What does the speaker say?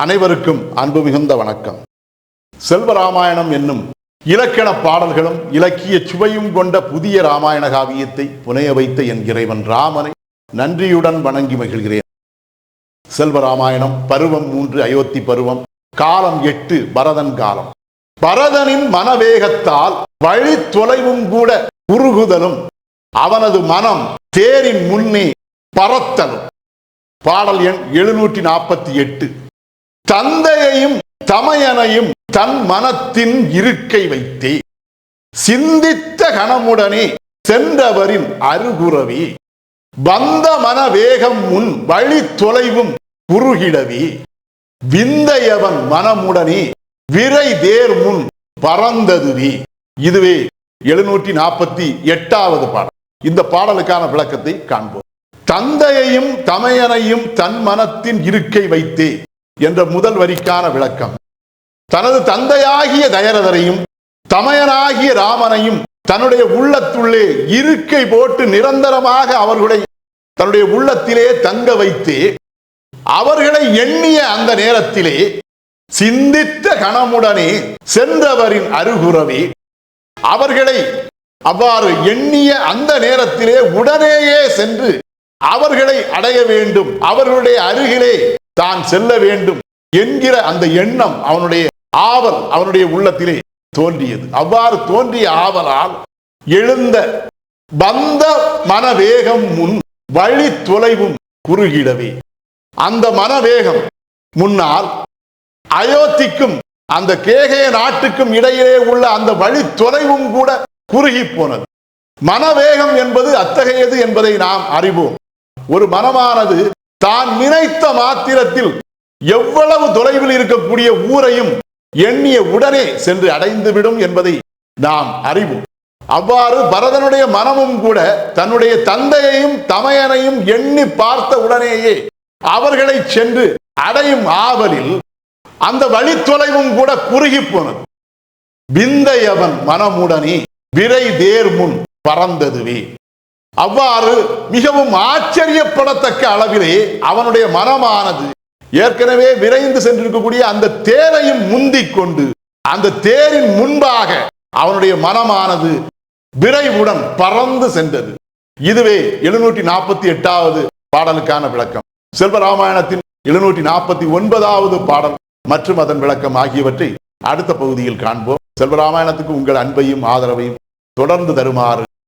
அனைவருக்கும் அன்பு மிகுந்த வணக்கம். செல்வராமாயணம் என்னும் இலக்கண பாடல்களும் இலக்கிய சுவையும் கொண்ட புதிய ராமாயண காவியத்தை புனைய வைத்த என் இறைவன் ராமனை நன்றியுடன் வணங்கி மகிழ்கிறேன். செல்வராமாயணம் பருவம் மூன்று அயோத்தி பருவம் காலம் எட்டு பரதன் காலம். பரதனின் மனவேகத்தால் வழி தொலைவும் கூட உருகுதலும் அவனது மனம் தேரின் முன்னே பறத்தலும் பாடல் எண் எழுநூற்றி நாற்பத்தி எட்டு. தந்தையையும் தமையனையும் தன் மனத்தின் இருக்கை வைத்தே. சிந்தித்த கணமுடனே சென்றவரின் அருகுறவி. வந்த மன வேகம் முன் வழி தொலைவும் குறுகிடவி. விந்தையவன் மனமுடனே விரை தேர் முன் பறந்ததுவி. இதுவே எழுநூற்றி நாற்பத்தி எட்டாவது பாடல். இந்த பாடலுக்கான விளக்கத்தை காண்போம். தந்தையையும் தமையனையும் தன் மனத்தின் இருக்கை வைத்தே. என்ற முதல் வரிக்கான விளக்கம். தனது தந்தையாகிய தயரதரையும் தமையனாகிய ராமனையும் தன்னுடைய உள்ளத்துள்ளே இருக்கை போட்டு நிரந்தரமாக அவர்களை தன்னுடைய உள்ளத்திலே தங்க வைத்து அவர்களை எண்ணிய அந்த நேரத்திலே சிந்தித்த கணமுடனே சென்றவரின் அருகுரவி அவர்களை அவ்வாறு எண்ணிய அந்த நேரத்திலே உடனேயே சென்று அவர்களை அடைய வேண்டும். அவர்களுடைய அருகிலே தான் செல்ல வேண்டும் என்கிற அந்த எண்ணம் அவனுடைய ஆவல் அவனுடைய உள்ளத்திலே தோன்றியது. அவ்வாறு தோன்றிய ஆவலால் எழுந்த வந்த மனவேகம் முன் வழி தொலைவும் குறுகிடவே. அந்த மனவேகம் முன்னால் அயோத்திக்கும் அந்த கேகய நாட்டுக்கும் இடையிலே உள்ள அந்த வழி தொலைவும் கூட குறுகி போனது. மனவேகம் என்பது அத்தகையது என்பதை நாம் அறிவோம். ஒரு மனமானது தான் நினைத்த மாத்திரத்தில் எவ்வளவு தொலைவில் இருக்கக்கூடிய ஊரையும் எண்ணிய உடனே சென்று அடைந்துவிடும் என்பதை நாம் அறிவோம். அவ்வாறு பரதனுடைய மனமும் கூட தன்னுடைய தந்தையையும் தமையனையும் எண்ணி பார்த்த உடனேயே அவர்களை சென்று அடையும் ஆவலில் அந்த வழி தொலைவும் கூட குறுகி போனது. விந்தையவன் மனமுடனே விரை தேர் முன் பறந்ததுவே. அவ்வாறு மிகவும் ஆச்சரியப்படத்தக்க அளவிலே அவனுடைய மனமானது ஏற்கனவே விரைந்து சென்றிருக்கக்கூடிய அந்த தேரையும் முந்திக் கொண்டு அந்த தேரின் முன்பாக அவனுடைய மனமானது விரைவுடன் பறந்து சென்றது. இதுவே எழுநூற்றி நாற்பத்தி எட்டாவது பாடலுக்கான விளக்கம். செல்வராமாயணத்தின் எழுநூற்றி நாற்பத்தி ஒன்பதாவது பாடல் மற்றும் அதன் விளக்கம் ஆகியவற்றை அடுத்த பகுதியில் காண்போம். செல்வராமாயணத்துக்கு உங்கள் அன்பையும் ஆதரவையும் தொடர்ந்து தருமாறு